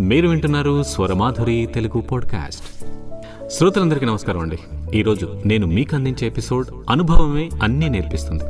మీరు వింటున్నారు స్వరమాధురి తెలుగు పాడ్కాస్ట్. శ్రోతలందరికీ నమస్కారం అండి. ఈరోజు నేను మీకు అందించే ఎపిసోడ్ అనుభవమే అన్నీ నేర్పిస్తుంది.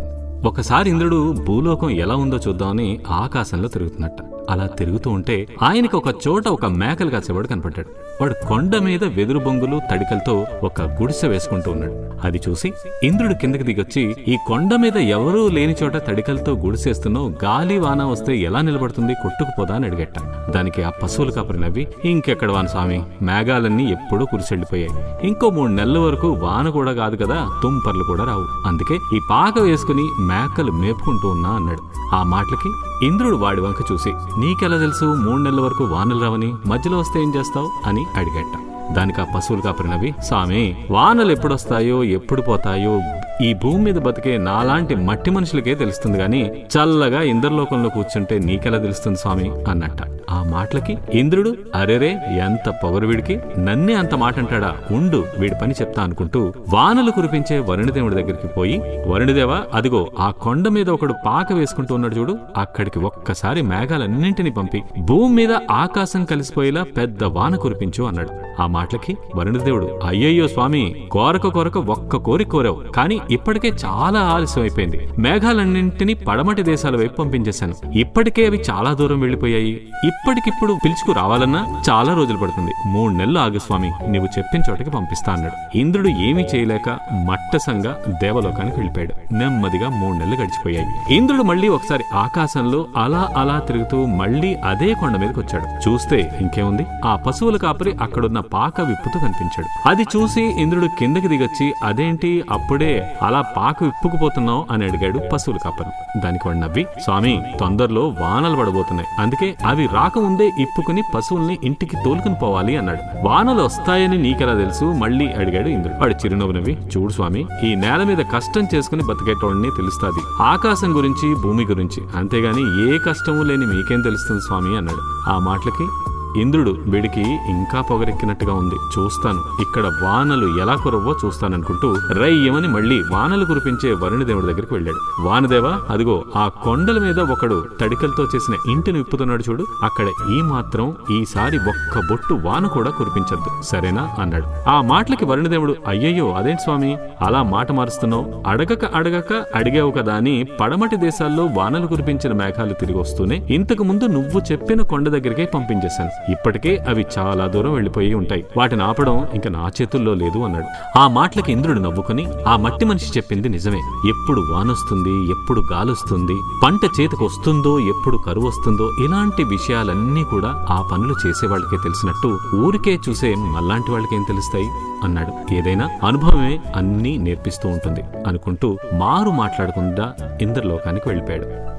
ఒకసారి ఇంద్రుడు భూలోకం ఎలా ఉందో చూద్దామని ఆకాశంలో తిరుగుతున్నట్ట. అలా తిరుగుతూ ఉంటే ఆయనకు ఒక చోట ఒక మేకలు కాసేవాడు కనపడ్డాడు. వాడు కొండ మీద వెదురు బొంగులు తడికలతో ఒక గుడిసె వేసుకుంటూ ఉన్నాడు. అది చూసి ఇంద్రుడు కిందకి దిగొచ్చి ఈ కొండ మీద ఎవరూ లేని చోట తడికలతో గుడిసేస్తున్నావు గాలి వాన వస్తే ఎలా నిలబడుతుంది కొట్టుకుపోదా అని అడిగట్ట దానికి ఆ పశువులు కాపరి నవ్వి ఇంకెక్కడ వాన స్వామి? మేఘాలన్నీ ఎప్పుడూ కురిసెళ్ళిపోయాయి. ఇంకో మూడు నెలల వరకు వాన కూడా కాదు కదా తుంపర్లు కూడా రావు. అందుకే ఈ పాక వేసుకుని మేకలు మేపుకుంటూ ఉన్నా అన్నాడు. ఆ మాటలకి ఇంద్రుడు వాడి వంక చూసి నీకెలా తెలుసు మూడు నెలల వరకు వానలు రావని? మధ్యలో వస్తే ఏం చేస్తావు? అని అడిగట్ట దానికి ఆ పశువులు కాపరినవి స్వామి వానలు ఎప్పుడొస్తాయో ఎప్పుడు పోతాయో ఈ భూమి మీద బతికే నాలాంటి మట్టి మనుషులకే తెలుస్తుంది గాని చల్లగా ఇంద్రలోకంలో కూర్చుంటే నీకెలా తెలుస్తుంది స్వామి? అన్నట్ట. ఆ మాటలకి ఇంద్రుడు అరెరే ఎంత పొగరు వీడికి? నన్నే అంత మాట అంటాడా ఉండు వీడి పని చెప్తా అనుకుంటూ వానలు కురిపించే వరుణదేవుడి దగ్గరికి పోయి వరుణదేవా అదిగో ఆ కొండ మీద ఒకడు పాక వేసుకుంటూ ఉన్నాడు చూడు. అక్కడికి ఒక్కసారి మేఘాలన్నింటినీ పంపి భూమి మీద ఆకాశం కలిసిపోయేలా పెద్ద వాన కురిపించు అన్నాడు. ఆ మాటలకి వరుణదేవుడు అయ్యయ్యో స్వామి కోరక కోరక ఒక్క కోరిక కోరావు. కానీ ఇప్పటికే చాలా ఆలస్యం అయిపోయింది. మేఘాలన్నింటినీ పడమటి దేశాల వైపు పంపించేశాను. ఇప్పటికే అవి చాలా దూరం వెళ్ళిపోయాయి ఇప్పటికిప్పుడు పిలుచుకు రావాలన్నా చాలా రోజులు పడుతుంది. మూడు నెలలు ఆగు స్వామి. నువ్వు చెప్పిన చోటకి పంపిస్తా అన్నాడు. ఇంద్రుడు ఏమీ చేయలేక మట్టసంగా దేవలోకానికి వెళ్ళిపోయాడు. నెమ్మదిగా మూడు నెలలు గడిచిపోయాయి. ఇంద్రుడు మళ్ళీ ఒకసారి ఆకాశంలో అలా అలా తిరుగుతూ మళ్ళీ అదే కొండ మీదకి వచ్చాడు. చూస్తే ఇంకేముంది? ఆ పశువుల కాపరి అక్కడున్న పాక విప్పుతూ కనిపించాడు. అది చూసి ఇంద్రుడు కిందకి దిగొచ్చి అదేంటి? అప్పుడే అలా పాకు విప్పుకుపోతున్నావు అని అడిగాడు పశువుల కప్పను దానికి వాడు నవ్వి స్వామి తొందరలో వానలు పడబోతున్నాయి. అందుకే అవి రాకముందే ఇప్పుకుని పశువుల్ని ఇంటికి తోలుకుని పోవాలి అన్నాడు. వానలు వస్తాయని నీకెలా తెలుసు? మళ్ళీ అడిగాడు ఇంద్రుడు. వాడు చిరునవ్వు నవ్వి చూడు స్వామి ఈ నేల మీద కష్టం చేసుకుని బతికేటోడిని తెలుస్తాది. ఆకాశం గురించి భూమి గురించి. అంతేగాని ఏ కష్టము లేని మీకేం తెలుస్తుంది స్వామి? అన్నాడు. ఆ మాటలకి ఇంద్రుడు వీడికి ఇంకా పొగరెక్కినట్టుగా ఉంది. చూస్తాను. ఇక్కడ వానలు ఎలా కురవ్వో చూస్తాననుకుంటూ రయ్యమని మళ్ళీ వానలు కురిపించే వరుణదేవుడి దగ్గరికి వెళ్ళాడు. వానదేవా అదిగో ఆ కొండల మీద ఒకడు తడికలతో చేసిన ఇంటిని విప్పుతున్నాడు చూడు. అక్కడ ఈ మాత్రం ఈసారి ఒక్క బొట్టు వాన కూడా కురిపించద్దు. సరేనా? అన్నాడు. ఆ మాటలకి వరుణదేవుడు అయ్యయ్యో అదేంటి స్వామి? అలా మాట మారుస్తున్నావు? అడగక అడగక అడిగావు కదా అని పడమటి దేశాల్లో వానలు కురిపించిన మేఘాలు తిరిగి వస్తూనే ఇంతకు ముందు నువ్వు చెప్పిన కొండ దగ్గరికే పంపించేశాను. ఇప్పటికే అవి చాలా దూరం వెళ్ళిపోయి ఉంటాయి. వాటిని ఆపడం ఇంకా నా చేతుల్లో లేదు అన్నాడు. ఆ మాటలకి ఇంద్రుడు నవ్వుకుని ఆ మట్టి మనిషి చెప్పింది నిజమే. ఎప్పుడు వానొస్తుంది ఎప్పుడు గాలొస్తుంది పంట చేతికి వస్తుందో ఎప్పుడు కరువు వస్తుందో ఇలాంటి విషయాలన్నీ కూడా ఆ పనులు చేసే వాళ్ళకే తెలిసినట్టు ఊరికే చూసే మళ్ళాంటి వాళ్ళకేం తెలుస్తాయి? అన్నాడు. ఏదైనా అనుభవమే అన్నీ నేర్పిస్తూ ఉంటుంది అనుకుంటూ మారు మాట్లాడకుండా ఇంద్రలోకానికి వెళ్ళిపోయాడు.